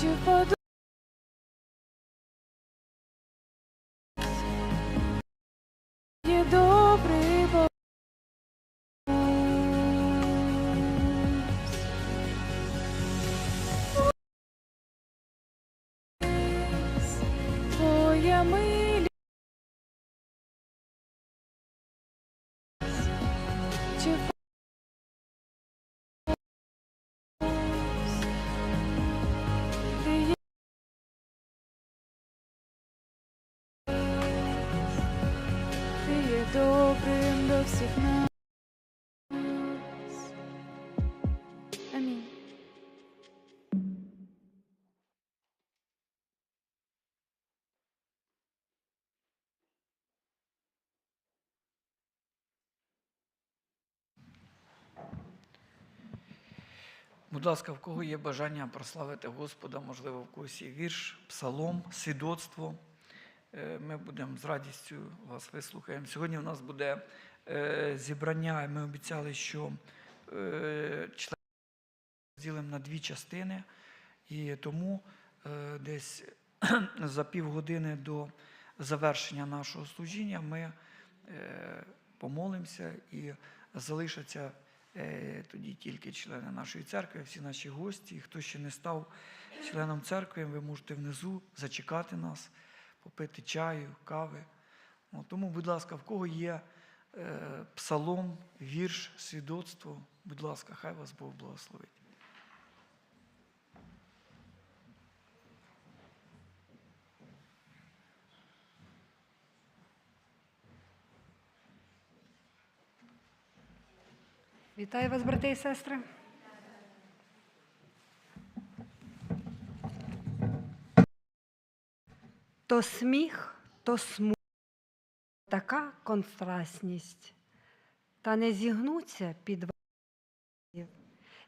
Чи впаду всіх нас. Амінь. Будь ласка, в кого є бажання прославити Господа, можливо, в когось є вірш, псалом, свідоцтво. Е, Ми будемо з радістю вас вислухаємо. Сьогодні у нас буде зібрання, ми обіцяли, що е, члени розділимо на дві частини, і тому е, десь за півгодини до завершення нашого служіння ми е, помолимося і залишаться е, тоді тільки члени нашої церкви, всі наші гості. І Хто ще не став членом церкви, ви можете внизу зачекати нас, попити чаю, кави. Тому, будь ласка, в кого є е, псалом, вірш, свідоцтво, будь ласка, хай вас Бог благословить. Вітаю вас, брати і сестри. То сміх, то смуток, така контрастність, та не зігнуться під вагою.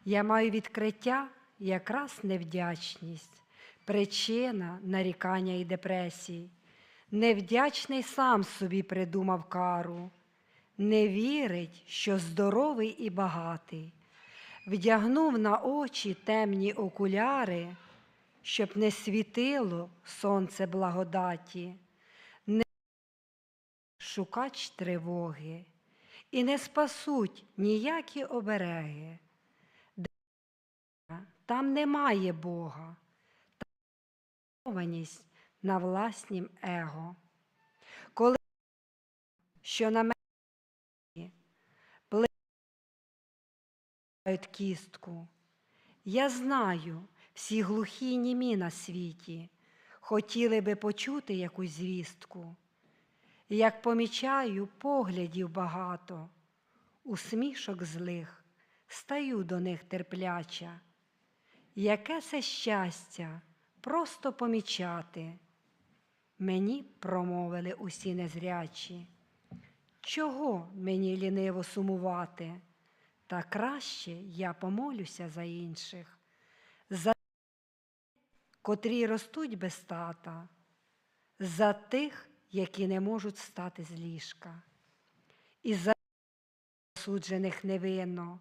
Я маю відкриття, якраз невдячність, причина нарікання і депресій. Невдячний сам собі придумав кару. Не вірить, що здоровий і багатий, вдягнув на очі темні окуляри, щоб не світило сонце благодаті, шукач тривоги, і не спасуть ніякі обереги. Там немає Бога, там на власнім его. Коли що на мене Пливають кістку. Я знаю, всі глухі німі на світі хотіли би почути якусь звістку. Як помічаю, поглядів багато, усмішок злих, стаю до них терпляча. Яке це щастя просто помічати. Мені промовили усі незрячі. Чого мені ліниво сумувати? Та краще я помолюся за інших, за тих, котрі ростуть без тата, за тих, які не можуть стати з ліжка, і за суджених невинно,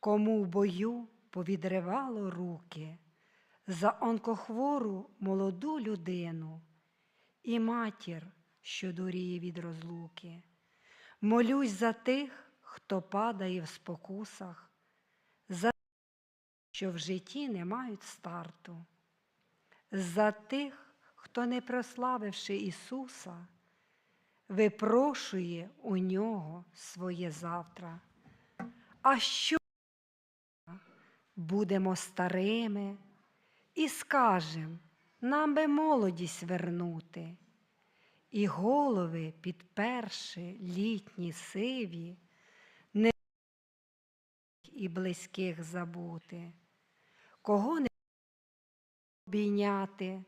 кому в бою повідривало руки, за онкохвору молоду людину і матір, що дуріє від розлуки. Молюсь за тих, хто падає в спокусах, за тих, що в житті не мають старту, за тих, хто, не прославивши Ісуса, випрошує у нього своє завтра. А що будемо старими і скажем, нам би молодість вернути, і голови підперши літні сиві, не і близьких забути, кого не обійняти,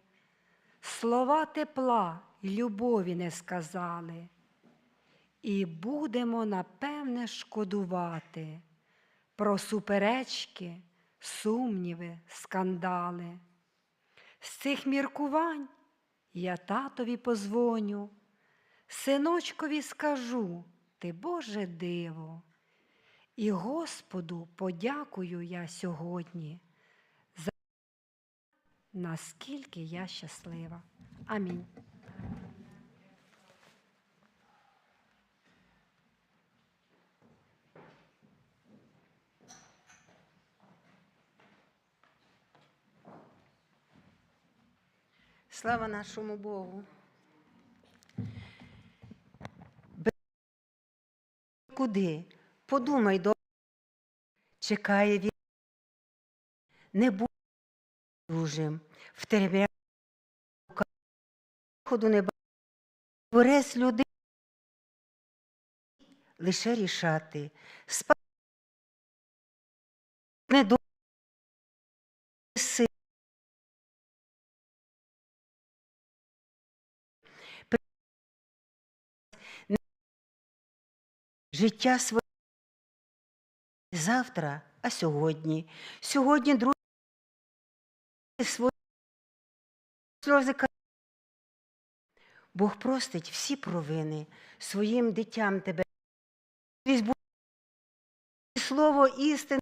слова тепла й любові не сказали, і будемо напевне шкодувати про суперечки, сумніви, скандали. З цих міркувань я татові позвоню, синочкові скажу, ти Боже диво. І Господу подякую я сьогодні, наскільки я щаслива. Амінь. Слава нашому Богу. Куди? Подумай до чекає він. Не будь дужим, в тебе ходу не. Творець людей лише рішати. Спа... Не до життя своє завтра, а сьогодні. Сьогодні друзі свої сльози Бог простить всі провини своїм дитям тебе. Слово істини.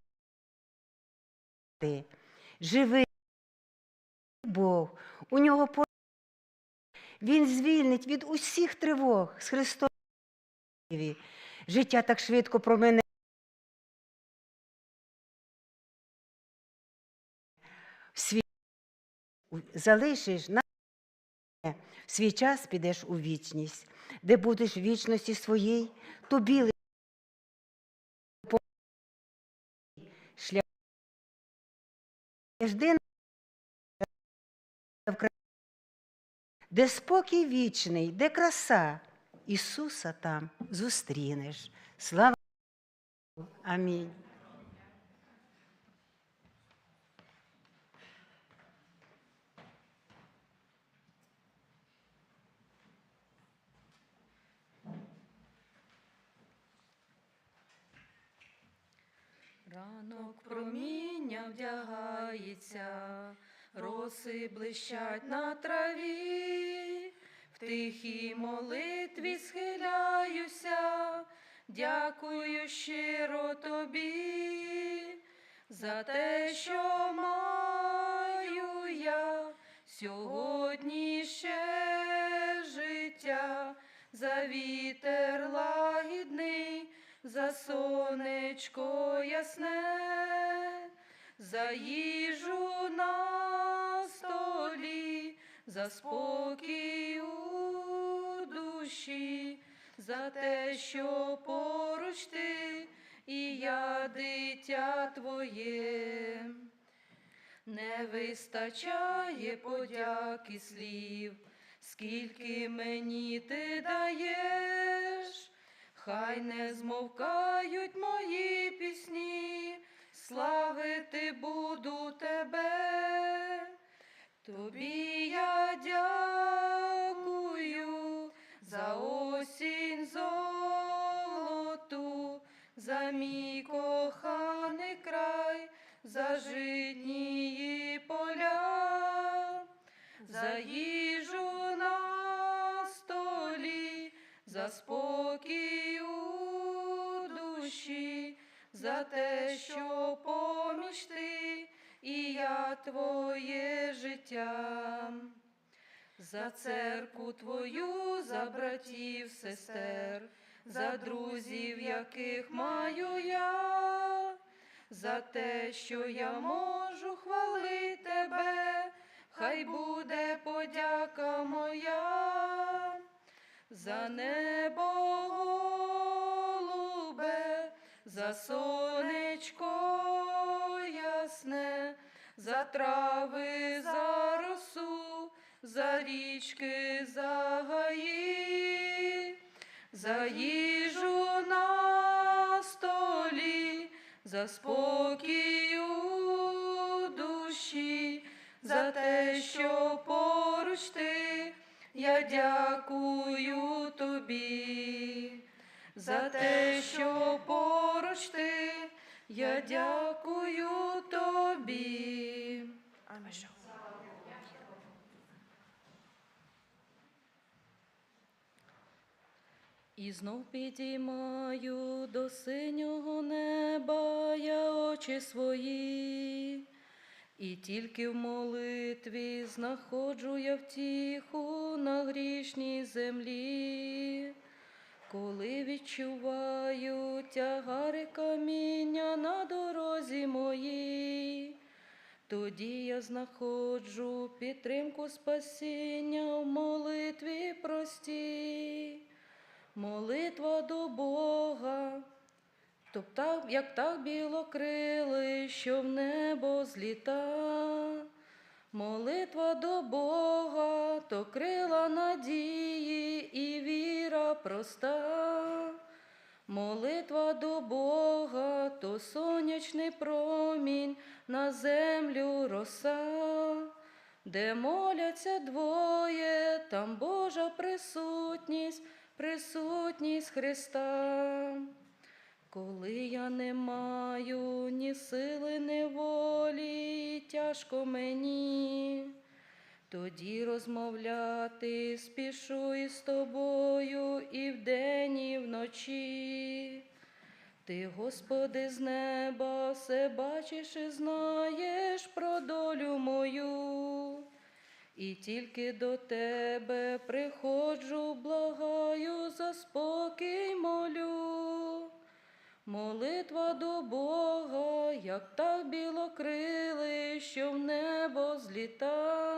Живи Бог. У нього по- Він звільнить від усіх тривог з Христом. Життя так швидко про мене. Свій залишиш на свій час підеш у вічність, де будеш в вічності своїй, тобі ли- по- шлях. Де спокій вічний, де краса, Ісуса там зустрінеш. Слава. Амінь. Ранок проміння вдягається, роси блищать на траві, в тихій молитві схиляюся, дякую щиро тобі за те, що маю я сьогодні ще життя, за вітер лагідний за сонечко ясне, за їжу на столі, за спокій у душі, за те, що поруч ти і я дитя твоє. Не вистачає подяки слів, скільки мені ти даєш, хай не змовкають мої пісні, славити буду тебе. Твоє життя. За церкву твою, за братів, сестер, за друзів, яких маю я, за те, що я можу хвалити тебе, хай буде подяка моя, за небо голубе, за сонечко за трави, за росу, за річки, за гаї, за їжу на столі, за спокій у душі, за те, що поруч ти, я дякую тобі. за те, що поруч ти, я дякую тобі. І знов підіймаю до синього неба я очі свої, і тільки в молитві знаходжу я втіху на грішній землі, коли відчуваю тягари каміння на дорозі моїй. Тоді я знаходжу підтримку спасіння в молитві простій. Молитва до Бога, то так, як так білокрили, що в небо зліта. Молитва до Бога, то крила надії віра проста. Молитва до Бога, то сонячний промінь на землю роса, де моляться двоє, там Божа присутність, присутність Христа. Коли я не маю ні сили, ні волі, тяжко мені, тоді розмовляти спішу із тобою і вдень, і вночі. Ти, Господи, з неба все бачиш і знаєш про долю мою. І тільки до тебе приходжу, благаю, за спокій молю. Молитва до Бога, як так білокрили, що в небо зліта.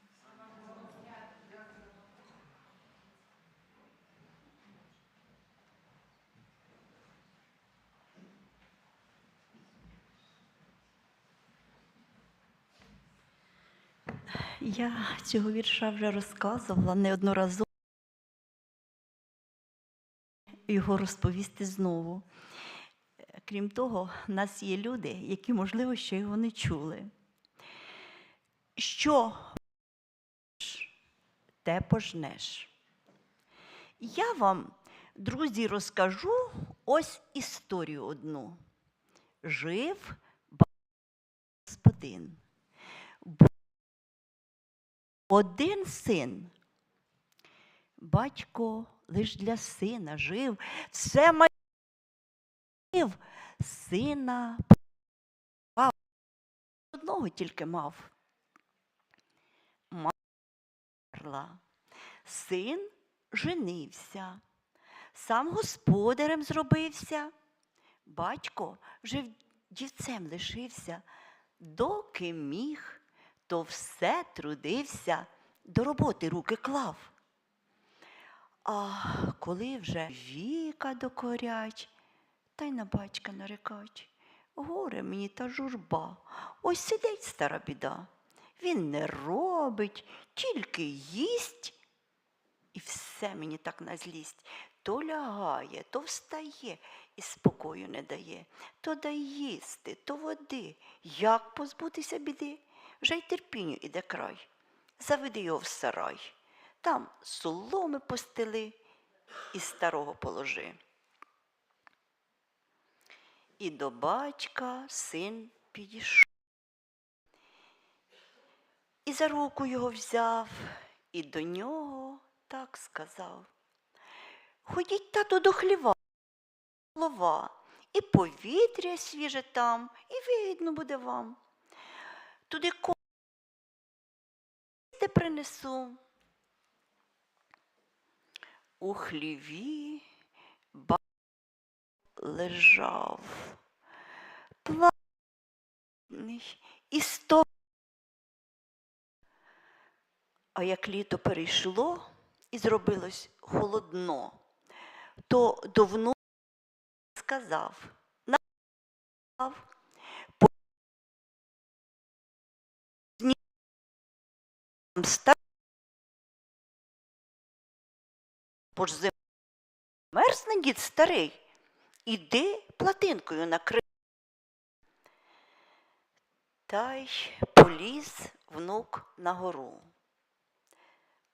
Я цього вірша вже розказувала неодноразово його розповісти знову. Крім того, в нас є люди, які, можливо, ще його не чули. Що те пожнеш. Я вам, друзі, розкажу ось історію одну. Жив господин. Один син. Батько лиш для сина жив, все мав, сина. Одного тільки мав. Марла. Син женився, сам господарем зробився. Батько вже дівцем лишився, доки міг то все трудився, до роботи руки клав. А коли вже віка докорять, та й на батька нарекать. Горе мені та журба, ось сидить стара біда. Він не робить, тільки їсть, і все мені так на злість. То лягає, то встає і спокою не дає. То дай їсти, то води. Як позбутися біди? Вже й терпінню іде край. Заведи його в сарай. Там соломи постели і старого положи. І до батька син підійшов. І за руку його взяв, і до нього так сказав. Ходіть, тату, до хліва, голова, і повітря свіже там, і видно буде вам. Туди ко де принесу. У хліві ба лежав плавний і сто. А як літо перейшло і зробилось холодно, то давно сказав, ста... Бо ж зим... мерзне дід старий. Іди платинкою накрий. Та й поліз внук на гору.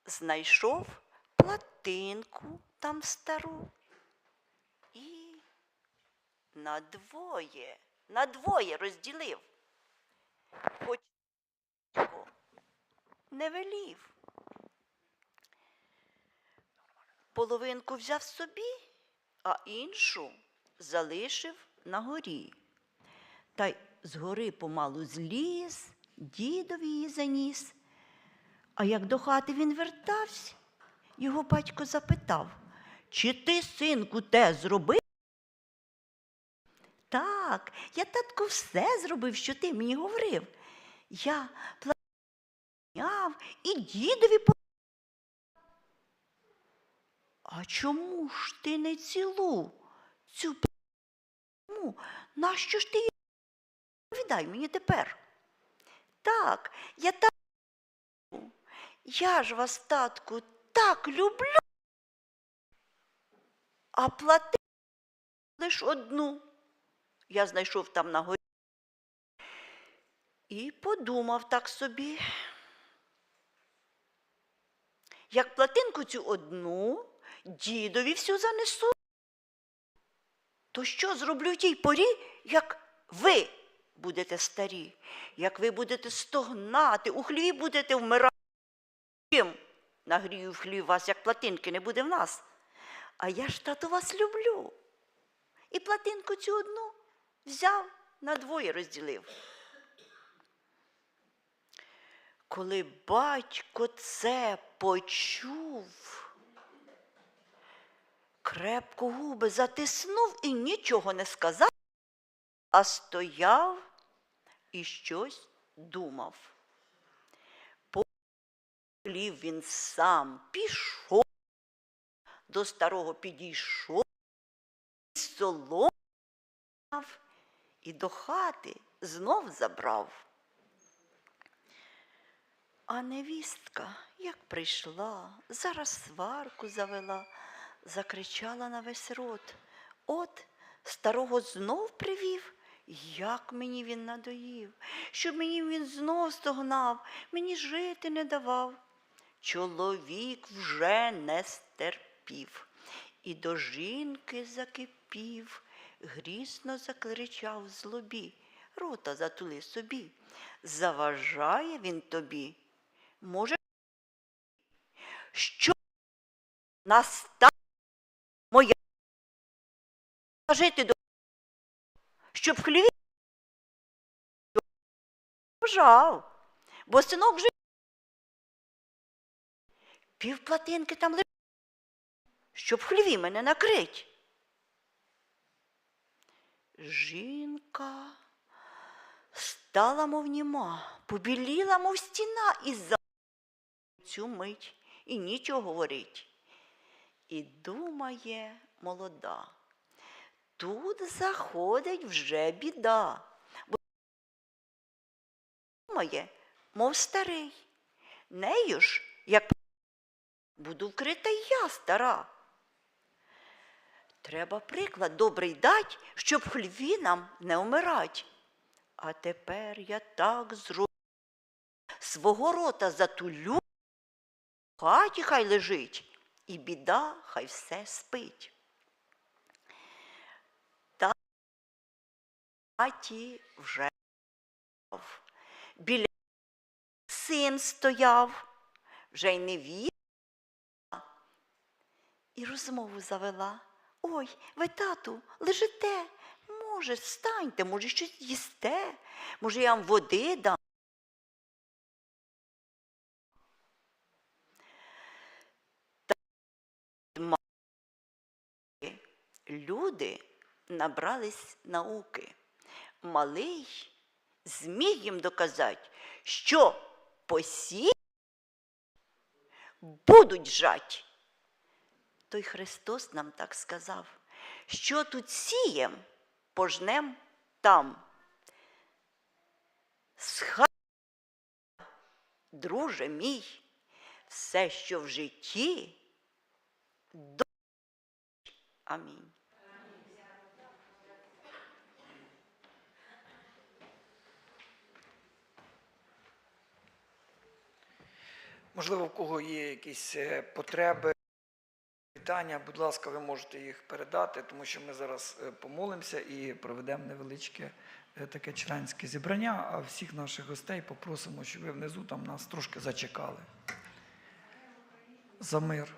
Знайшов платинку там стару і надвоє, надвоє розділив. Хоч не велів. Половинку взяв собі, а іншу залишив на горі. Та й з гори помалу зліз, дідові її заніс. А як до хати він вертався, його батько запитав, чи ти, синку, те зробив? Так, я, татку, все зробив, що ти мені говорив. Я планяв і дідові по. А чому ж ти не цілу цю п'ятому? Нащо ж ти її? Віддай мені тепер. Так, я так. Я ж вас, татку, так люблю. А плати лиш одну. Я знайшов там на горі. І подумав так собі. Як платинку цю одну, дідові всю занесу, то що зроблю тій порі, як ви будете старі, як ви будете стогнати, у хліві будете вмирати. Чим нагрію в хлів вас, як платинки не буде в нас. А я ж тату вас люблю. І платинку цю одну взяв, надвоє розділив. Коли батько це почув, крепко губи затиснув і нічого не сказав, а стояв і щось думав. Хлів він сам пішов, до старого підійшов, соломав і до хати знов забрав. А невістка, як прийшла, зараз сварку завела, закричала на весь рот. От старого знов привів, як мені він надоїв, щоб мені він знов стогнав, мені жити не давав. Чоловік вже не стерпів і до жінки закипів, грізно закричав злобі, рота затули собі. Заважає він тобі. Може, що настане моя жити до щоб хліві бажав, бо синок жив. Півплатинки там лежить, щоб в хліві мене накрить. Жінка стала, мов німа, побіліла, мов стіна, і за цю мить і нічого говорить. І думає молода. Тут заходить вже біда. Бо думає, мов старий. Нею ж, як буду вкрита я стара. Треба приклад добрий дать, щоб в нам не вмирать. А тепер я так зроблю, свого рота затулю, в хаті хай лежить, і біда хай все спить. Та в хаті вже біля син стояв, вже й не вірила, і розмову завела. Ой, ви, тату, лежите, може, встаньте, може, щось їсте, може, я вам води дам. Та ма- Люди набрались науки. Малий зміг їм доказати, що посі будуть жать. Той Христос нам так сказав, що тут сієм, пожнем там. Друже мій, все, що в житті, до... Амінь. Можливо, в кого є якісь е, потреби, питання, будь ласка, ви можете їх передати, тому що ми зараз е, помолимося і проведемо невеличке е, таке членське зібрання, а всіх наших гостей попросимо, щоб ви внизу там нас трошки зачекали. За мир.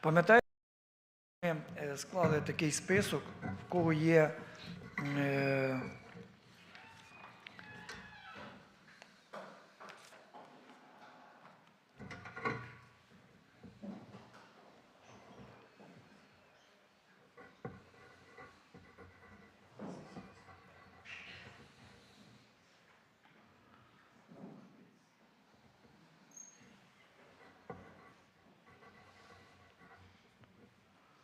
Пам'ятаєте, склали такий список, в кого є е,